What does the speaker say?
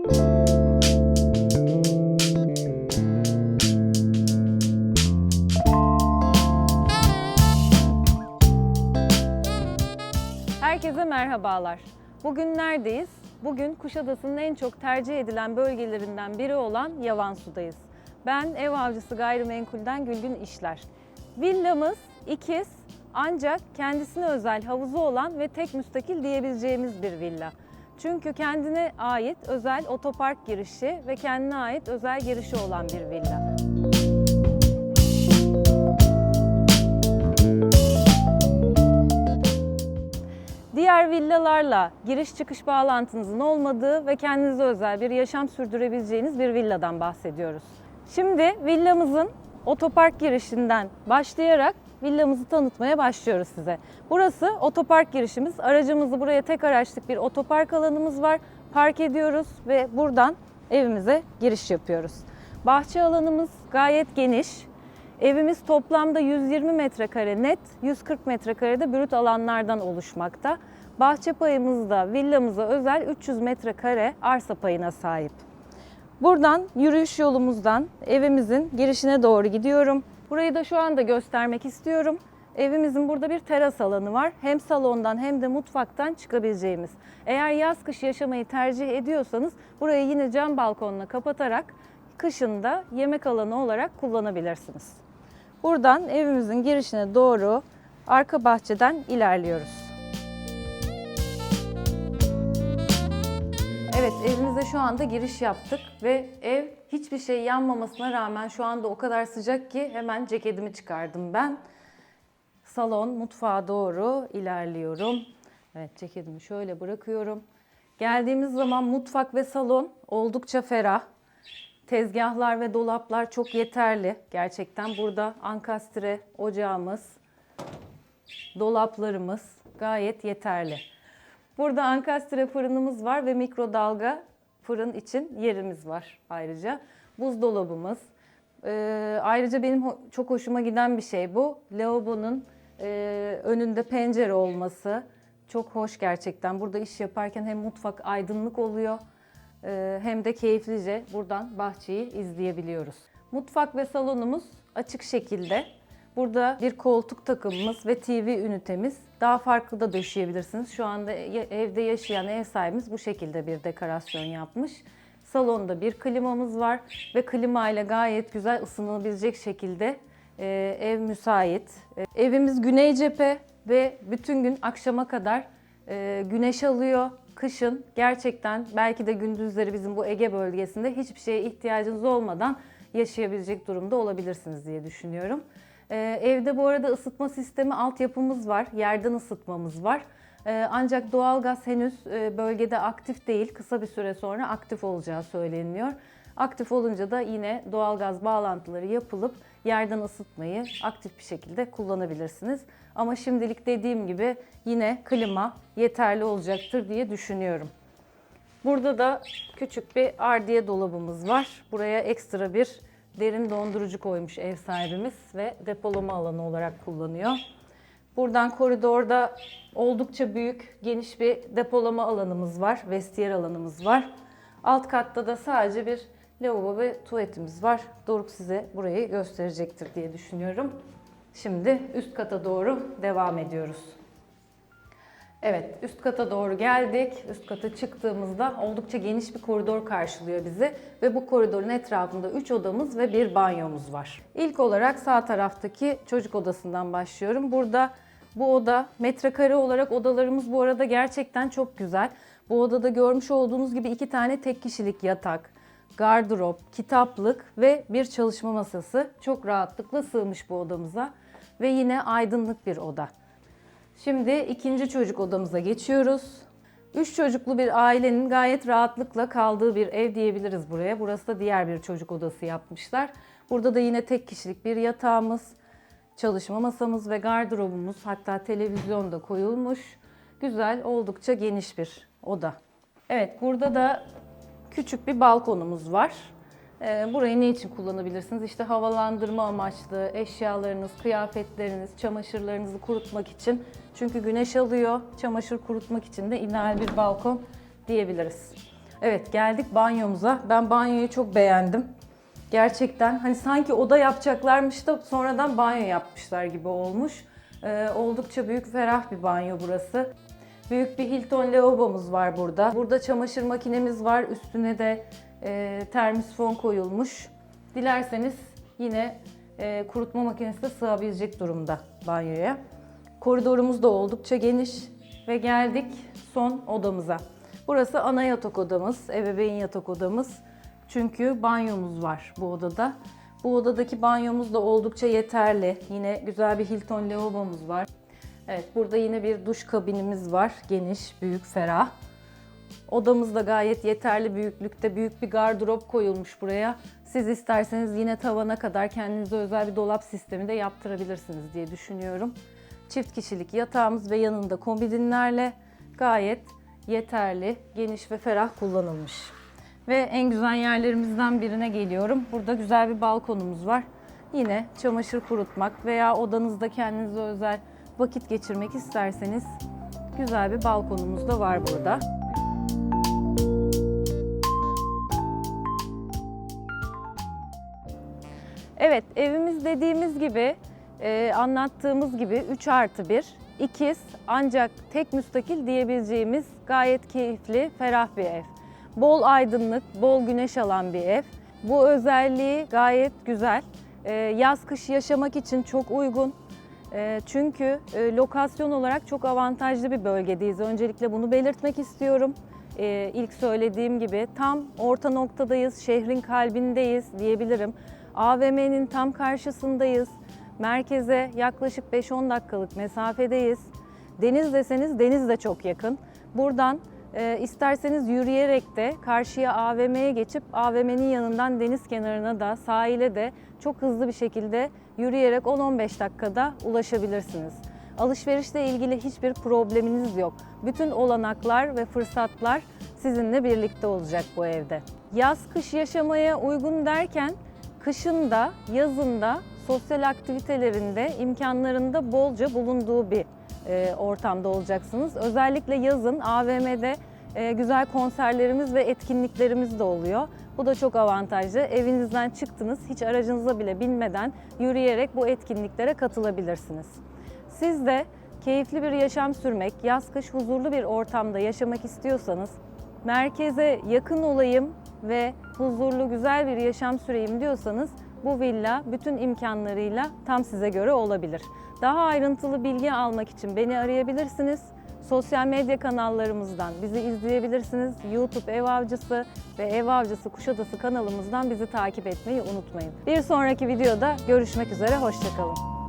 Herkese merhabalar. Bugün neredeyiz? Bugün Kuşadası'nın en çok tercih edilen bölgelerinden biri olan Yavansu'dayız. Ben ev avcısı gayrimenkulden Gülgün İşler. Villamız ikiz ancak kendisine özel havuzu olan ve tek müstakil diyebileceğimiz bir villa. Çünkü kendine ait özel otopark girişi ve kendine ait özel girişi olan bir villa. Diğer villalarla giriş çıkış bağlantınızın olmadığı ve kendinize özel bir yaşam sürdürebileceğiniz bir villadan bahsediyoruz. Şimdi villamızın otopark girişinden başlayarak villamızı tanıtmaya başlıyoruz size. Burası otopark girişimiz. Aracımızı buraya tek araçlık bir otopark alanımız var. Park ediyoruz ve buradan evimize giriş yapıyoruz. Bahçe alanımız gayet geniş. Evimiz toplamda 120 metrekare net, 140 metrekare de brüt alanlardan oluşmakta. Bahçe payımız da villamıza özel 300 metrekare arsa payına sahip. Buradan yürüyüş yolumuzdan evimizin girişine doğru gidiyorum. Burayı da şu anda göstermek istiyorum. Evimizin burada bir teras alanı var. Hem salondan hem de mutfaktan çıkabileceğimiz. Eğer yaz kış yaşamayı tercih ediyorsanız burayı yine cam balkonla kapatarak kışın da yemek alanı olarak kullanabilirsiniz. Buradan evimizin girişine doğru arka bahçeden ilerliyoruz. Evet evimize şu anda giriş yaptık ve ev hiçbir şey yanmamasına rağmen şu anda o kadar sıcak ki hemen ceketimi çıkardım ben. Salon mutfağa doğru ilerliyorum. Evet ceketimi şöyle bırakıyorum. Geldiğimiz zaman mutfak ve salon oldukça ferah. Tezgahlar ve dolaplar çok yeterli. Gerçekten burada ankastre ocağımız, dolaplarımız gayet yeterli. Burada ankastre fırınımız var ve mikrodalga fırın için yerimiz var ayrıca. Buzdolabımız. Ee, ayrıca benim ho- çok hoşuma giden bir şey bu. Lavabonun e, önünde pencere olması çok hoş gerçekten. Burada iş yaparken hem mutfak aydınlık oluyor e, hem de keyiflice buradan bahçeyi izleyebiliyoruz. Mutfak ve salonumuz açık şekilde. Burada bir koltuk takımımız ve TV ünitemiz. Daha farklı da döşeyebilirsiniz. Şu anda evde yaşayan ev sahibimiz bu şekilde bir dekorasyon yapmış. Salonda bir klimamız var ve klima ile gayet güzel ısınılabilecek şekilde e, ev müsait. E, evimiz güney cephe ve bütün gün akşama kadar e, güneş alıyor. Kışın gerçekten belki de gündüzleri bizim bu Ege bölgesinde hiçbir şeye ihtiyacınız olmadan yaşayabilecek durumda olabilirsiniz diye düşünüyorum. Ee, evde bu arada ısıtma sistemi altyapımız var. Yerden ısıtmamız var. Ee, ancak doğalgaz henüz e, bölgede aktif değil. Kısa bir süre sonra aktif olacağı söyleniyor. Aktif olunca da yine doğalgaz bağlantıları yapılıp yerden ısıtmayı aktif bir şekilde kullanabilirsiniz. Ama şimdilik dediğim gibi yine klima yeterli olacaktır diye düşünüyorum. Burada da küçük bir ardiye dolabımız var. Buraya ekstra bir derin dondurucu koymuş ev sahibimiz ve depolama alanı olarak kullanıyor. Buradan koridorda oldukça büyük, geniş bir depolama alanımız var, vestiyer alanımız var. Alt katta da sadece bir lavabo ve tuvaletimiz var. Doruk size burayı gösterecektir diye düşünüyorum. Şimdi üst kata doğru devam ediyoruz. Evet, üst kata doğru geldik. Üst kata çıktığımızda oldukça geniş bir koridor karşılıyor bizi ve bu koridorun etrafında 3 odamız ve bir banyomuz var. İlk olarak sağ taraftaki çocuk odasından başlıyorum. Burada bu oda metrekare olarak odalarımız bu arada gerçekten çok güzel. Bu odada görmüş olduğunuz gibi iki tane tek kişilik yatak, gardırop, kitaplık ve bir çalışma masası çok rahatlıkla sığmış bu odamıza ve yine aydınlık bir oda. Şimdi ikinci çocuk odamıza geçiyoruz. Üç çocuklu bir ailenin gayet rahatlıkla kaldığı bir ev diyebiliriz buraya. Burası da diğer bir çocuk odası yapmışlar. Burada da yine tek kişilik bir yatağımız, çalışma masamız ve gardırobumuz hatta televizyon da koyulmuş. Güzel, oldukça geniş bir oda. Evet, burada da küçük bir balkonumuz var. Ee, Burayı ne için kullanabilirsiniz? İşte havalandırma amaçlı, eşyalarınız, kıyafetleriniz, çamaşırlarınızı kurutmak için. Çünkü güneş alıyor, çamaşır kurutmak için de ideal bir balkon diyebiliriz. Evet geldik banyomuza. Ben banyoyu çok beğendim. Gerçekten hani sanki oda yapacaklarmış da sonradan banyo yapmışlar gibi olmuş. Ee, oldukça büyük ferah bir banyo burası. Büyük bir Hilton lavabomuz var burada. Burada çamaşır makinemiz var. Üstüne de e, termosifon koyulmuş. Dilerseniz yine e, kurutma makinesi de sığabilecek durumda banyoya. Koridorumuz da oldukça geniş ve geldik son odamıza. Burası ana yatak odamız, ebeveyn yatak odamız. Çünkü banyomuz var bu odada. Bu odadaki banyomuz da oldukça yeterli. Yine güzel bir Hilton lavabomuz var. Evet, burada yine bir duş kabinimiz var. Geniş, büyük, ferah. Odamız da gayet yeterli büyüklükte. Büyük bir gardırop koyulmuş buraya. Siz isterseniz yine tavana kadar kendinize özel bir dolap sistemi de yaptırabilirsiniz diye düşünüyorum. Çift kişilik yatağımız ve yanında komodinlerle gayet yeterli, geniş ve ferah kullanılmış. Ve en güzel yerlerimizden birine geliyorum. Burada güzel bir balkonumuz var. Yine çamaşır kurutmak veya odanızda kendinize özel vakit geçirmek isterseniz güzel bir balkonumuz da var burada. Evet, evimiz dediğimiz gibi, e, anlattığımız gibi 3 artı 1, ikiz ancak tek müstakil diyebileceğimiz gayet keyifli, ferah bir ev. Bol aydınlık, bol güneş alan bir ev. Bu özelliği gayet güzel. E, yaz kış yaşamak için çok uygun. E, çünkü e, lokasyon olarak çok avantajlı bir bölgedeyiz. Öncelikle bunu belirtmek istiyorum. E, ilk söylediğim gibi tam orta noktadayız, şehrin kalbindeyiz diyebilirim. AVM'nin tam karşısındayız. Merkeze yaklaşık 5-10 dakikalık mesafedeyiz. Deniz deseniz deniz de çok yakın. Buradan e, isterseniz yürüyerek de karşıya AVM'ye geçip AVM'nin yanından deniz kenarına da sahile de çok hızlı bir şekilde yürüyerek 10-15 dakikada ulaşabilirsiniz. Alışverişle ilgili hiçbir probleminiz yok. Bütün olanaklar ve fırsatlar sizinle birlikte olacak bu evde. Yaz kış yaşamaya uygun derken kışın da yazın da sosyal aktivitelerinde imkanlarında bolca bulunduğu bir e, ortamda olacaksınız. Özellikle yazın AVM'de güzel konserlerimiz ve etkinliklerimiz de oluyor. Bu da çok avantajlı. Evinizden çıktınız, hiç aracınıza bile binmeden yürüyerek bu etkinliklere katılabilirsiniz. Siz de keyifli bir yaşam sürmek, yaz kış huzurlu bir ortamda yaşamak istiyorsanız, merkeze yakın olayım ve huzurlu güzel bir yaşam süreyim diyorsanız bu villa bütün imkanlarıyla tam size göre olabilir. Daha ayrıntılı bilgi almak için beni arayabilirsiniz. Sosyal medya kanallarımızdan bizi izleyebilirsiniz. YouTube Ev Avcısı ve Ev Avcısı Kuşadası kanalımızdan bizi takip etmeyi unutmayın. Bir sonraki videoda görüşmek üzere, hoşçakalın.